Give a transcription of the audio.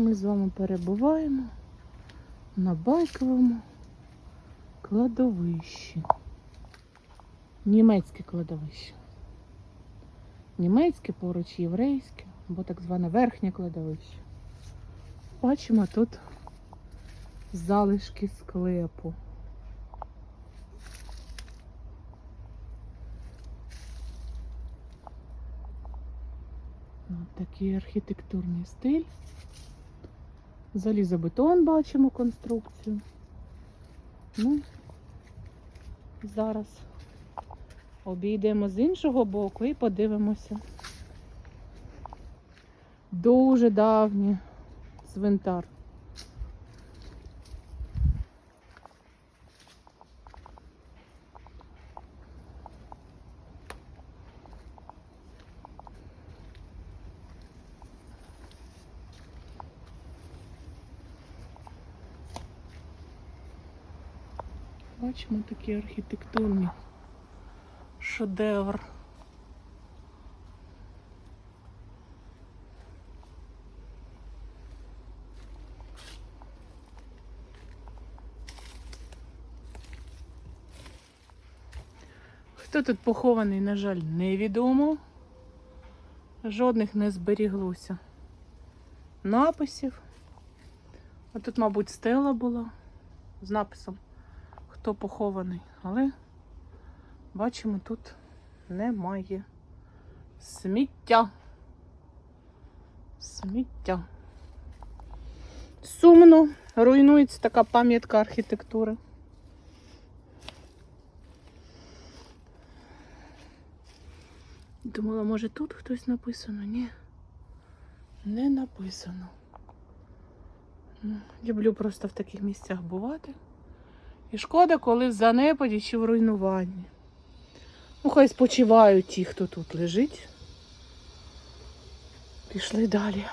Ми з вами перебуваємо на байковому кладовищі. Німецьке кладовище. Німецьке поруч єврейське, або так зване верхнє кладовище. Бачимо тут залишки склепу. От такий архітектурний стиль. Залізобетон бачимо конструкцію. Ну, зараз обійдемо з іншого боку і подивимося. Дуже давній цвинтар. Бачимо такий архітектурний шедевр. Хто тут похований, на жаль, невідомо. Жодних не зберіглося написів. А тут, мабуть, стела була з написом хто похований, але бачимо, тут немає сміття. Сміття. Сумно руйнується така пам'ятка архітектури. Думала, може тут хтось написано? Ні. Не написано. Ну, Люблю просто в таких місцях бувати. І шкода, коли в занепаді чи в руйнуванні. Ну, хай спочивають ті, хто тут лежить. Пішли далі.